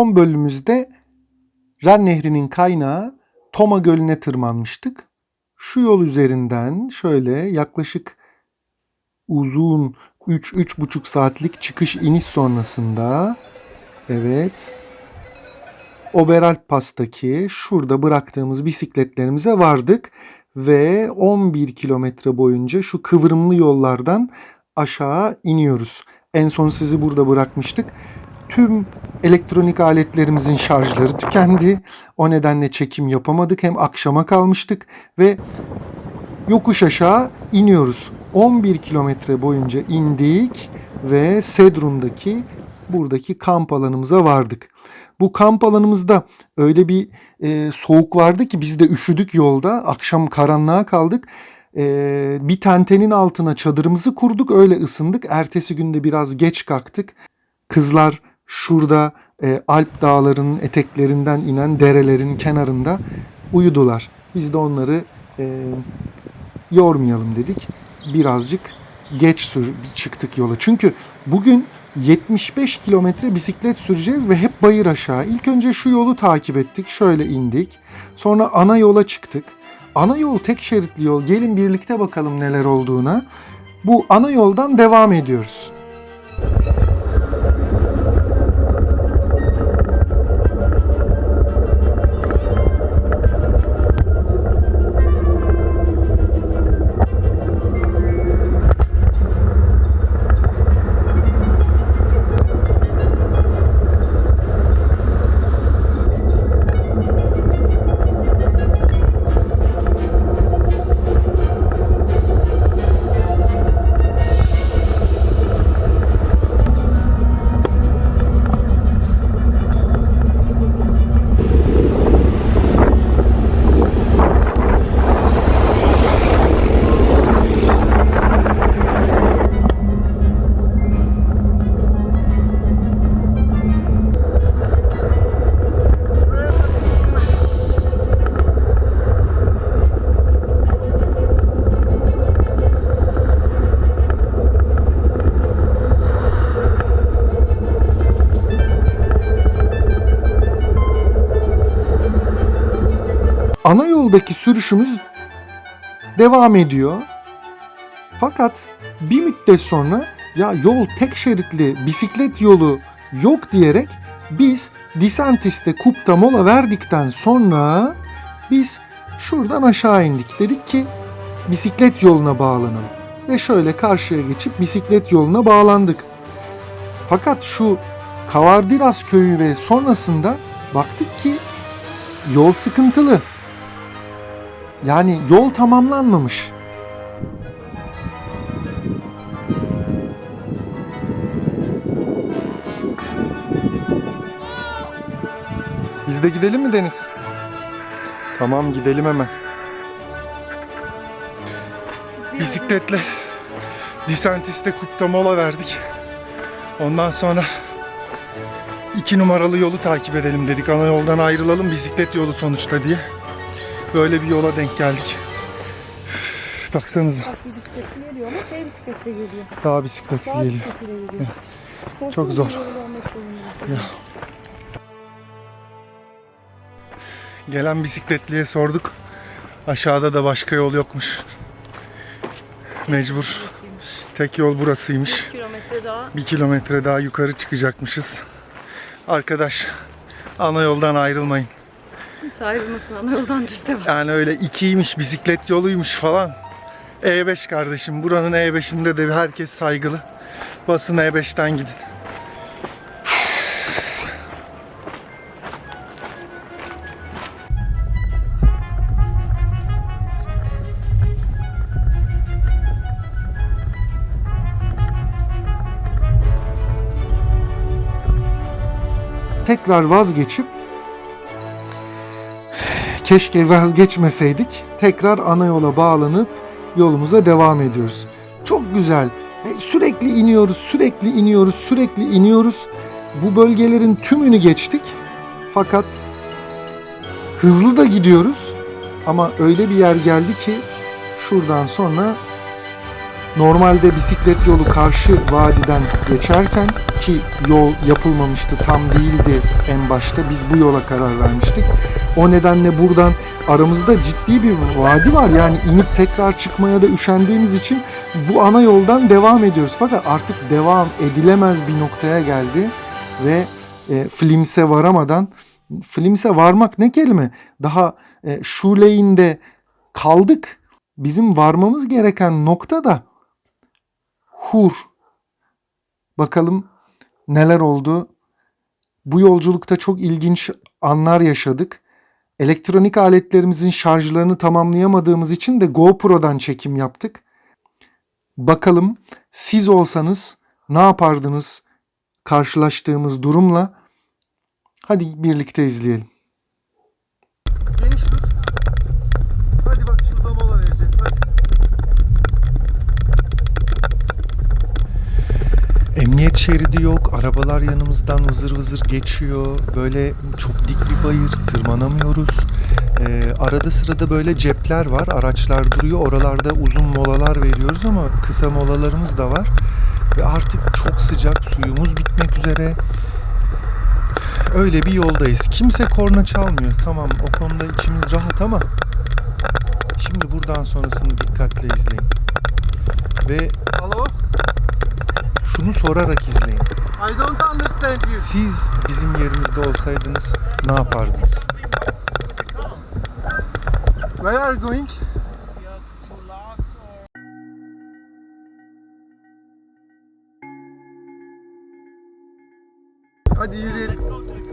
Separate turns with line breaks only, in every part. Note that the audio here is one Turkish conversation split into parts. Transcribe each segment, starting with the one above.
Son bölümümüzde Ren Nehri'nin kaynağı Toma Gölü'ne tırmanmıştık. Şu yol üzerinden şöyle yaklaşık uzun 3-3,5 saatlik çıkış iniş sonrasında evet Oberalp Pas'taki şurada bıraktığımız bisikletlerimize vardık ve 11 kilometre boyunca şu kıvrımlı yollardan aşağı iniyoruz. En son sizi burada bırakmıştık. Tüm elektronik aletlerimizin şarjları tükendi. O nedenle çekim yapamadık. Hem akşama kalmıştık ve yokuş aşağı iniyoruz. 11 kilometre boyunca indik ve Sedrun'daki buradaki kamp alanımıza vardık. Bu kamp alanımızda öyle bir e, soğuk vardı ki biz de üşüdük yolda. Akşam karanlığa kaldık. E, bir tentenin altına çadırımızı kurduk. Öyle ısındık. Ertesi günde biraz geç kalktık. Kızlar şurada e, Alp dağlarının eteklerinden inen derelerin kenarında uyudular. Biz de onları e, yormayalım dedik. Birazcık geç sür çıktık yola. Çünkü bugün 75 kilometre bisiklet süreceğiz ve hep bayır aşağı. İlk önce şu yolu takip ettik. Şöyle indik. Sonra ana yola çıktık. Ana yol tek şeritli yol. Gelin birlikte bakalım neler olduğuna. Bu ana yoldan devam ediyoruz. ana yoldaki sürüşümüz devam ediyor. Fakat bir müddet sonra ya yol tek şeritli bisiklet yolu yok diyerek biz Disantis'te Kup'ta mola verdikten sonra biz şuradan aşağı indik. Dedik ki bisiklet yoluna bağlanalım. Ve şöyle karşıya geçip bisiklet yoluna bağlandık. Fakat şu Kavardiras köyü ve sonrasında baktık ki yol sıkıntılı. Yani yol tamamlanmamış. Biz de gidelim mi Deniz? Tamam gidelim hemen. Bisikletle Disantis'te kupta mola verdik. Ondan sonra iki numaralı yolu takip edelim dedik. Ana yoldan ayrılalım bisiklet yolu sonuçta diye. Böyle bir yola denk geldik. Baksanıza
Bak bisikletli geliyor ama şey bisikletle geliyor.
daha. Çok zor.
Bir.
Ya. Gelen bisikletliye sorduk. Aşağıda da başka yol yokmuş. Mecbur. Tek yol burasıymış.
kilometre daha.
Bir kilometre daha yukarı çıkacakmışız. Arkadaş ana yoldan ayrılmayın.
Ayrılmasın ana yoldan düz devam.
Yani öyle ikiymiş bisiklet yoluymuş falan. E5 kardeşim buranın E5'inde de herkes saygılı. Basın E5'ten gidin. Tekrar vazgeçip keşke vazgeçmeseydik. Tekrar ana yola bağlanıp yolumuza devam ediyoruz. Çok güzel. E, Sürekli iniyoruz, sürekli iniyoruz, sürekli iniyoruz. Bu bölgelerin tümünü geçtik. Fakat hızlı da gidiyoruz. Ama öyle bir yer geldi ki şuradan sonra Normalde bisiklet yolu karşı vadiden geçerken ki yol yapılmamıştı, tam değildi en başta. Biz bu yola karar vermiştik. O nedenle buradan aramızda ciddi bir vadi var. Yani inip tekrar çıkmaya da üşendiğimiz için bu ana yoldan devam ediyoruz. Fakat artık devam edilemez bir noktaya geldi ve e, Flims'e varamadan Flims'e varmak ne kelime? Daha e, şu lane'de kaldık. Bizim varmamız gereken nokta da Hur. Bakalım neler oldu. Bu yolculukta çok ilginç anlar yaşadık. Elektronik aletlerimizin şarjlarını tamamlayamadığımız için de GoPro'dan çekim yaptık. Bakalım siz olsanız ne yapardınız karşılaştığımız durumla? Hadi birlikte izleyelim.
Geniş dur. Hadi bak şurada mola vereceğiz. Hadi.
Emniyet şeridi yok. Arabalar yanımızdan vızır vızır geçiyor. Böyle çok dik bir bayır. Tırmanamıyoruz. Ee, arada sırada böyle cepler var. Araçlar duruyor. Oralarda uzun molalar veriyoruz ama kısa molalarımız da var. Ve artık çok sıcak. Suyumuz bitmek üzere. Öyle bir yoldayız. Kimse korna çalmıyor. Tamam o konuda içimiz rahat ama şimdi buradan sonrasını dikkatle izleyin. Ve? Şunu sorarak izleyin.
I don't understand you.
Siz bizim yerimizde olsaydınız ne yapardınız?
Where are you going? Hadi yürüyelim.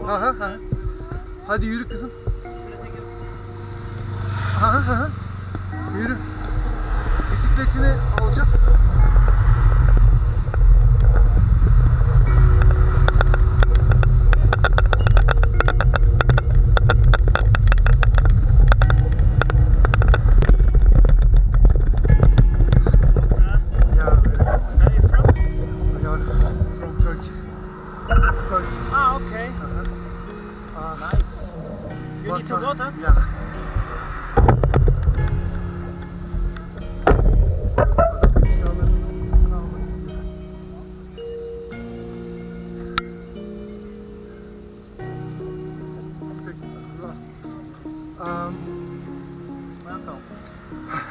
Ha ha ha. Hadi yürü kızım. Ha ha ha. Yürü. Bisikletini alacağım.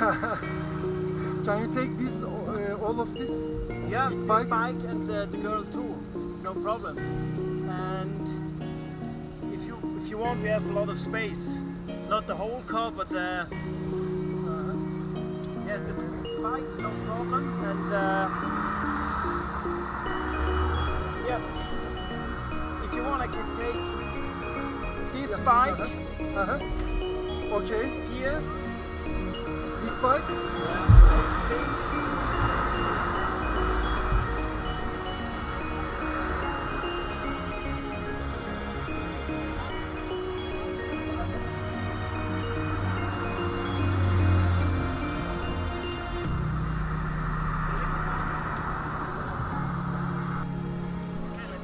can you take this, uh, all of this?
Yeah, this
bike?
bike and uh, the girl too. No problem. And if you if you want, we have a lot of space. Not the whole car, but uh, uh, yeah, the bike no problem. And uh, yeah, if you want, I can take this
Yeah,
bike
uh-huh. Uh-huh. Okay,
here.
Bike?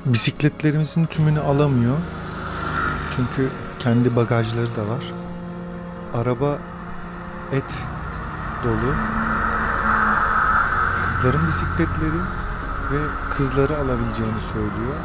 Bisikletlerimizin tümünü alamıyor. Çünkü kendi bagajları da var. Araba et dolu. Kızların bisikletleri ve kızları alabileceğini söylüyor.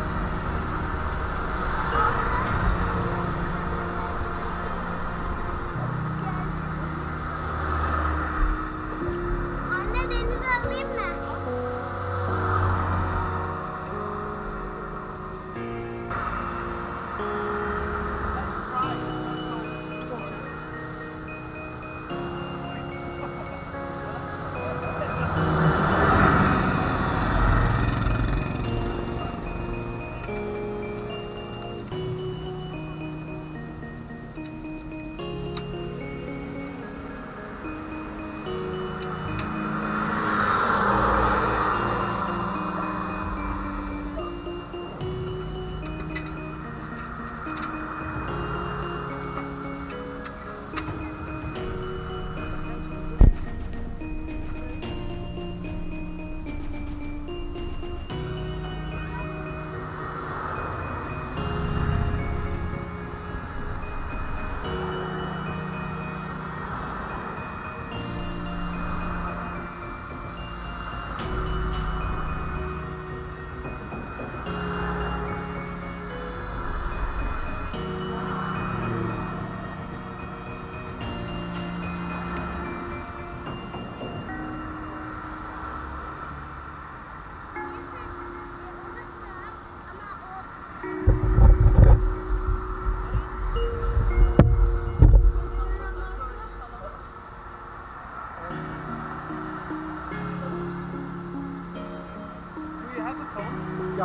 Yeah.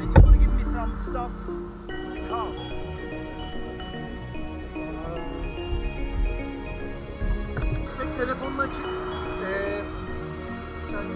And you want give me some stuff car?
Tek telefonun açık. Ee, yani